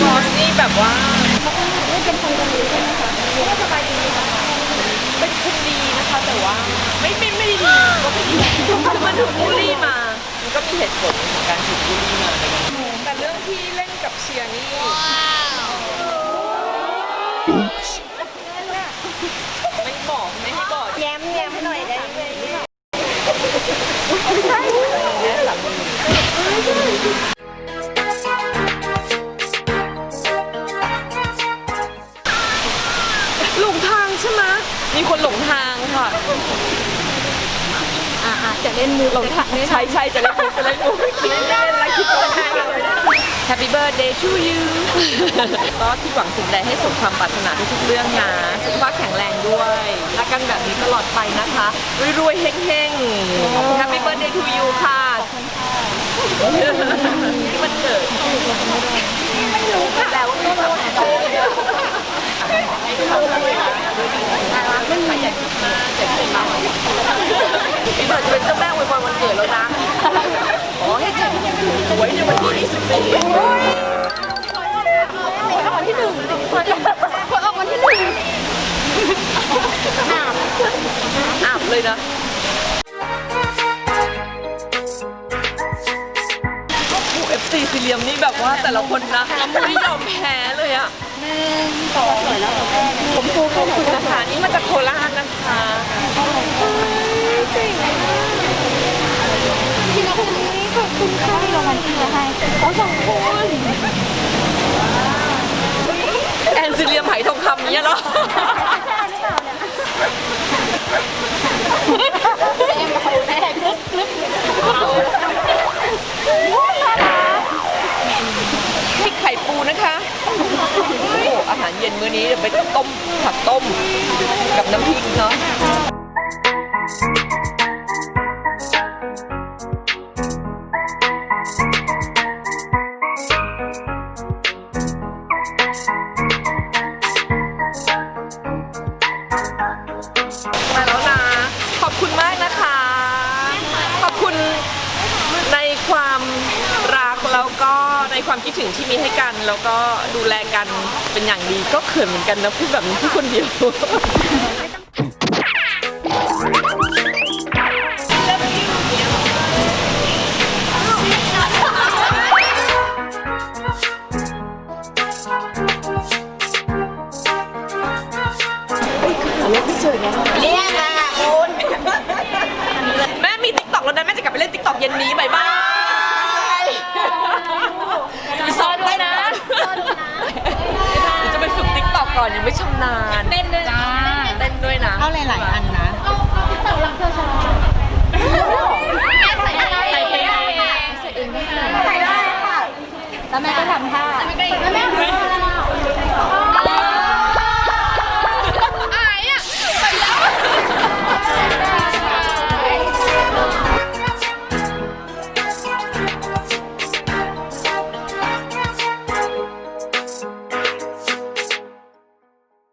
มอสนี่แบบว่าไม่เป็นคนดีใช่ไหมคะก็สบายดีนะคะเป็นคนดีนะคะแต่ว่าไม่ไม่ไม่ด้ดีก็ไม่ดีมันถูกบูลลี่มาก็มีเหตุผลของการถูกบูลลี่มาแต่เรื่องที่เล่นกับเชียร์นี่ มมีคนหลงทางค่ะอ่าจะเล่นมูหลงทางใช่ใช่จะเล่นมุกจะเล่นมุกคิดเล่นแล้วคิดหลงทางเลย Happy birthday to you ก็ที่หวังสิ่งใดให้สมความปรารถนาทุกๆเรื่องนะสุขภาพแข็งแรงด้วยรักกันแบบนี้ตลอดไปนะคะรวยๆเฮงๆ Happy birthday to you ค่ะนี่มันเกิดไม่รู้ค่ะแล้วว่าไม่รู้ ให้เขาด้วยนะไม่มีอย่าคิดมากอย่าคิดมากพี่เบิร์ดจะเป็นเจ้าแม่อวยพรวันเกิดแล้วนะขอให้เจ็บหวยในวันที่24คนออกวันที่หนึ่งคนออกวันที่หนึ่งอ่าอาบเลยนะ เอฟซีซีเรียมนี่แบบว่าแต่ละคนนะไม่ยอมแพ้เลยอะหนึ่งสองสวยแล้วแม่ผมภูขอบคุณนะคะนี่มาจากโคราชนะคะที่น้องคนนี้ขอบคุณค่ะที่รางวัลที่เราให้เขาสองคนแอนซีเรียมไหทองคำเนี่ยเหรอ แม่เขาแม่กรึ๊บกรึ๊บ พริกไข่ปูนะคะโอ้โหอาหาร เย็นมื้อนี้เดี๋ยวไปต้มผักต้มกับน้ำพริกเนาะมาแล้วนะ ขอบคุณมากนะคะ ขอบคุณในความรักแล้วก็ ในความคิดถึงที่มีให้กัน แล้วก็ดูแลกันเป็นอย่างดีก็เขินเหมือนกันนะพูดแบบนี้พูดคนเดียว หลาย ๆ อันนะ